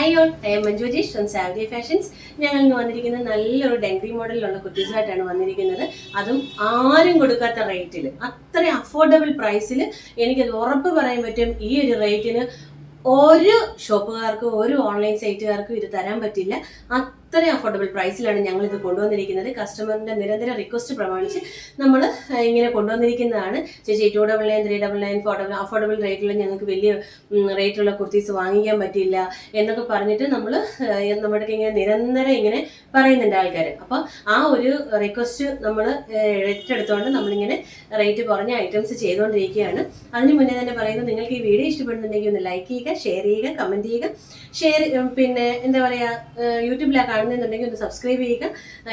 Hi all I am Manjeesh from fashions ഞങ്ങൾ ഇന്ന് വന്നിരിക്കുന്നത് നല്ലൊരു ഡെങ്കി മോഡലിലുള്ള കുട്ടീസായിട്ടാണ് വന്നിരിക്കുന്നത്. അതും ആരും കൊടുക്കാത്ത റേറ്റിൽ അത്ര അഫോർഡബിൾ പ്രൈസിൽ എനിക്കത് ഉറപ്പ് പറയാൻ പറ്റും. ഈ ഒരു റേറ്റിന് ഒരു ഷോപ്പുകാർക്കും ഒരു ഓൺലൈൻ സൈറ്റുകാർക്കും ഇത് തരാൻ പറ്റില്ല. അത്രയും അഫോർഡബിൾ പ്രൈസിലാണ് ഞങ്ങൾ ഇത് കൊണ്ടുവന്നിരിക്കുന്നത്. കസ്റ്റമറിന്റെ നിരന്തര റിക്വസ്റ്റ് പ്രമാണിച്ച് നമ്മൾ ഇങ്ങനെ കൊണ്ടുവന്നിരിക്കുന്നതാണ്. ചേച്ചി two double nine three double nine four double affordable റേറ്റിൽ ഞങ്ങൾക്ക് വലിയ റേറ്റുള്ള കുർത്തീസ് വാങ്ങിക്കാൻ പറ്റില്ല എന്നൊക്കെ പറഞ്ഞിട്ട് നമ്മൾ നമ്മുടെ ഇങ്ങനെ നിരന്തരം ഇങ്ങനെ പറയുന്നുണ്ട് ആൾക്കാർ അപ്പോൾ ആ ഒരു റിക്വസ്റ്റ് നമ്മൾ ഏറ്റെടുത്തുകൊണ്ട് നമ്മളിങ്ങനെ റേറ്റ് കുറഞ്ഞ ഐറ്റംസ് ചെയ്തുകൊണ്ടിരിക്കുകയാണ് അതിന് മുന്നേ തന്നെ പറയുന്നത് നിങ്ങൾക്ക് ഈ വീഡിയോ ഇഷ്ടപ്പെടുന്നുണ്ടെങ്കിൽ ഒന്ന് ലൈക്ക് ചെയ്യുക ഷെയർ ചെയ്യുക കമന്റ് ചെയ്യുക. ഷെയർ പിന്നെ എന്താ പറയുക യൂട്യൂബിലാണ് കാണുന്നുണ്ടെങ്കിൽ ഒന്ന് സബ്സ്ക്രൈബ് ചെയ്യുക.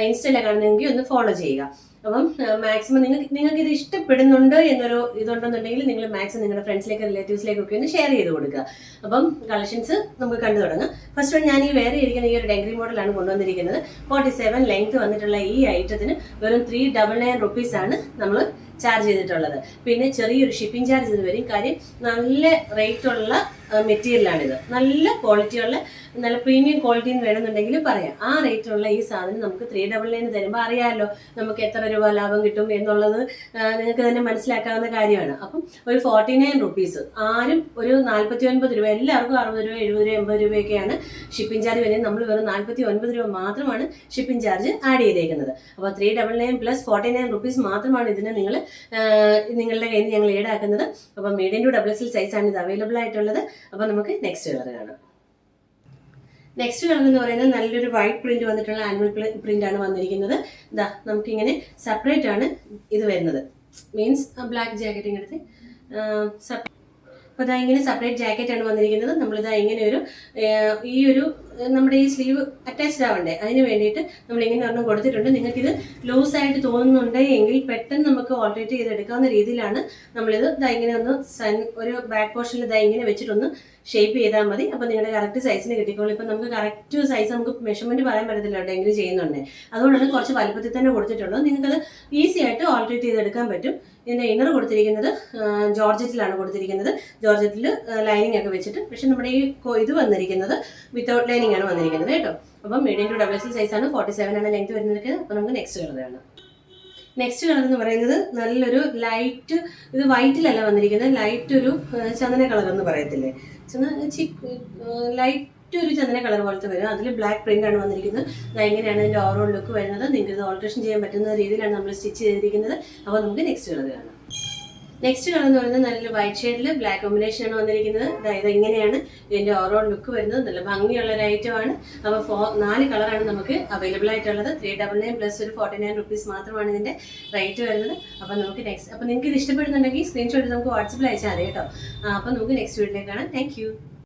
ഇൻസ്റ്റയിലാണ് കാണുന്നതെങ്കിൽ ഒന്ന് ഫോളോ ചെയ്യുക. അപ്പം മാക്സിമം നിങ്ങൾക്ക് നിങ്ങൾക്ക് ഇത് ഇഷ്ടപ്പെടുന്നുണ്ട് എന്നൊരു ഇതുണ്ടെന്നുണ്ടെങ്കിൽ നിങ്ങൾ മാക്സിമം നിങ്ങളുടെ ഫ്രണ്ട്സിലേക്ക് റിലേറ്റീവ്സിലേക്ക് ഒക്കെ ഒന്ന് ഷെയർ ചെയ്ത് കൊടുക്കുക. അപ്പം കളക്ഷൻസ് നമുക്ക് കണ്ടു തുടങ്ങാം. ഫസ്റ്റ് വൺ ഞാൻ ഈ വേറെ ഇരിക്കുന്ന ഈ ഒരു ഡെങ്കറി മോഡലാണ് കൊണ്ടുവന്നിരിക്കുന്നത്. ഫോർട്ടി സെവൻ ലെങ്ത് വന്നിട്ടുള്ള ഈ ഐറ്റത്തിന് വെറും ത്രീ ഡബിൾ നയൻ റുപ്പീസ് ആണ് നമ്മൾ ചാർജ് ചെയ്തിട്ടുള്ളത്. പിന്നെ ചെറിയൊരു ഷിപ്പിംഗ് ചാർജ് ഇത് വരും കാര്യം നല്ല റേറ്റ് ഉള്ള മെറ്റീരിയലാണിത്. നല്ല ക്വാളിറ്റിയുള്ള നല്ല പ്രീമിയം ക്വാളിറ്റി എന്ന് വേണമെന്നുണ്ടെങ്കിൽ പറയാം. ആ റേറ്റിലുള്ള ഈ സാധനം നമുക്ക് ത്രീ ഡബിൾ നയൻ തരുമ്പോൾ അറിയാമല്ലോ നമുക്ക് എത്ര രൂപ ലാഭം കിട്ടും എന്നുള്ളത് നിങ്ങൾക്ക് തന്നെ മനസ്സിലാക്കാവുന്ന കാര്യമാണ്. അപ്പം ഒരു ഫോർട്ടി നയൻ റുപ്പീസ് ആരും ഒരു നാൽപ്പത്തി ഒൻപത് രൂപ എല്ലാവർക്കും അറുപത് രൂപ എഴുപത് രൂപ എൺപത് രൂപയൊക്കെയാണ് ഷിപ്പിംഗ് ചാർജ് വരുന്നത്. നമ്മൾ വെറും നാൽപ്പത്തി ഒൻപത് രൂപ മാത്രമാണ് ഷിപ്പിംഗ് ചാർജ് ആഡ് ചെയ്തേക്കുന്നത്. അപ്പോൾ three double nine plus forty nine rupees മാത്രമാണ് ഇതിന് നിങ്ങൾ നിങ്ങളുടെ കയ്യിൽ നിന്ന് ഞങ്ങൾ ഈടാക്കുന്നത് അപ്പം മീഡിയം ടു ഡബിൾ എൽ സൈസാണ് ഇത് അവൈലബിൾ ആയിട്ടുള്ളത്. അപ്പോൾ നമുക്ക് നെക്സ്റ്റ് കളർ കാണാം. നെക്സ്റ്റ് കളർ എന്ന് പറയുന്നത് നല്ലൊരു വൈറ്റ് പ്രിന്റ് വന്നിട്ടുള്ള ആനുവൽ പ്രിന്റ് ആണ് വന്നിരിക്കുന്നത്. ഇതാ നമുക്കിങ്ങനെ സെപ്പറേറ്റ് ആണ് ഇത് വരുന്നത്. മീൻസ് ബ്ലാക്ക് ജാക്കറ്റ് എടുത്ത് അപ്പൊ ഇതാ ഇങ്ങനെ സെപ്പറേറ്റ് ജാക്കറ്റ് ആണ് വന്നിരിക്കുന്നത്. നമ്മളിതാ ഇങ്ങനെ ഒരു ഈ ഒരു നമ്മുടെ ഈ സ്ലീവ് അറ്റാച്ച്ഡ് ആവണ്ടേ? അതിന് വേണ്ടിയിട്ട് നമ്മൾ ഇങ്ങനെ ഒരെണ്ണം കൊടുത്തിട്ടുണ്ട്. നിങ്ങൾക്കിത് ലൂസ് ആയിട്ട് തോന്നുന്നുണ്ടെങ്കിൽ പെട്ടെന്ന് നമുക്ക് ഓൾട്ടറേറ്റ് ചെയ്തെടുക്കാവുന്ന രീതിയിലാണ് നമ്മളിത് ഇതാ ഇങ്ങനെ ഒന്ന് സൺ ഒരു ബാക്ക് പോർഷനിൽ ദാ ഇങ്ങനെ വെച്ചിട്ടൊന്ന് ഷേപ്പ് ചെയ്താൽ മതി. അപ്പോൾ നിങ്ങളുടെ കറക്റ്റ് സൈസിന് കിട്ടിക്കോളും. ഇപ്പം നമുക്ക് കറക്റ്റ് സൈസ് നമുക്ക് മെഷർമെന്റ് പറയാൻ പറ്റത്തില്ല കേട്ടോ എങ്കിലും ചെയ്യുന്നുണ്ട്. അതുകൊണ്ടാണ് കുറച്ച് വലുപ്പത്തിൽ തന്നെ കൊടുത്തിട്ടുള്ളത്. നിങ്ങൾക്കത് ഈസി ആയിട്ട് ഓൾട്ടറേറ്റ് ചെയ്തെടുക്കാൻ പറ്റും. ഇതിന്റെ ഇന്നർ കൊടുത്തിരിക്കുന്നത് ജോർജറ്റിലാണ് കൊടുത്തിരിക്കുന്നത്. ജോർജറ്റിൽ ലൈനിങ് ഒക്കെ വെച്ചിട്ട്. പക്ഷെ നമ്മുടെ ഈ ഇത് വന്നിരിക്കുന്നത് വിത്തൗട്ട് ലൈനിങ് ആണ് വന്നിരിക്കുന്നത് കേട്ടോ. അപ്പം മീഡിയം ടു ഡബിൾ സൈസ് ആണ്. ഫോർട്ടി സെവൻ ആണ് ലെങ്ത് വരുന്നത് അപ്പോൾ നമുക്ക് നെക്സ്റ്റ് കളർ കാണാം. നെക്സ്റ്റ് കളർ എന്ന് പറയുന്നത് നല്ലൊരു ലൈറ്റ് ഇത് വൈറ്റിലല്ല വന്നിരിക്കുന്നത്. ലൈറ്റ് ഒരു ചന്ദന കളർ എന്ന് പറയത്തില്ലേ. ലൈറ്റ് ഒരു ചന്ദന കളർ പോലത്തെ വരും. അതിൽ ബ്ലാക്ക് പ്രിന്റ് ആണ് വന്നിരിക്കുന്നത്. ദാ ഇങ്ങനെയാണ് ഇതിന്റെ ഓവറോൾ ലുക്ക് വരുന്നത്. നിങ്ങൾക്ക് ഇത് ഓൾട്രേഷൻ ചെയ്യാൻ പറ്റുന്ന രീതിയിലാണ് നമ്മൾ സ്റ്റിച്ച് ചെയ്തിരിക്കുന്നത്. അപ്പോൾ നമുക്ക് നെക്സ്റ്റ് കളർ കാണാം. നെക്സ്റ്റ് കളർ എന്ന് പറയുന്നത് നല്ലൊരു വൈറ്റ് ഷെയ്ഡിൽ ബ്ലാക്ക് കോമ്പിനേഷൻ ആണ് വന്നിരിക്കുന്നത്. അതായത് ഇങ്ങനെയാണ് ഇതിന്റെ ഓവറോൾ ലുക്ക് വരുന്നത്? നല്ല ഭംഗിയുള്ള ഒരു ഐറ്റമാണ് അപ്പോൾ ഫോ നാല് കളറാണ് നമുക്ക് അവൈലബിൾ ആയിട്ടുള്ളത്. ത്രീ ഡബിൾ നയൻ പ്ലസ് ഒരു ഫോർട്ടി നയൻ റുപ്പീസ് മാത്രമാണ് ഇതിന്റെ റേറ്റ് വരുന്നത്. അപ്പോൾ നമുക്ക് നെക്സ്റ്റ് അപ്പോൾ നിങ്ങൾക്ക് ഇത് ഇഷ്ടപ്പെടുന്നുണ്ടെങ്കിൽ സ്ക്രീൻഷോട്ട് നമുക്ക് വാട്സപ്പിൽ അയച്ചാൽ മതി കേട്ടോ. അപ്പോൾ നമുക്ക് നെക്സ്റ്റ് വീഡിയോ കാണാം. താങ്ക്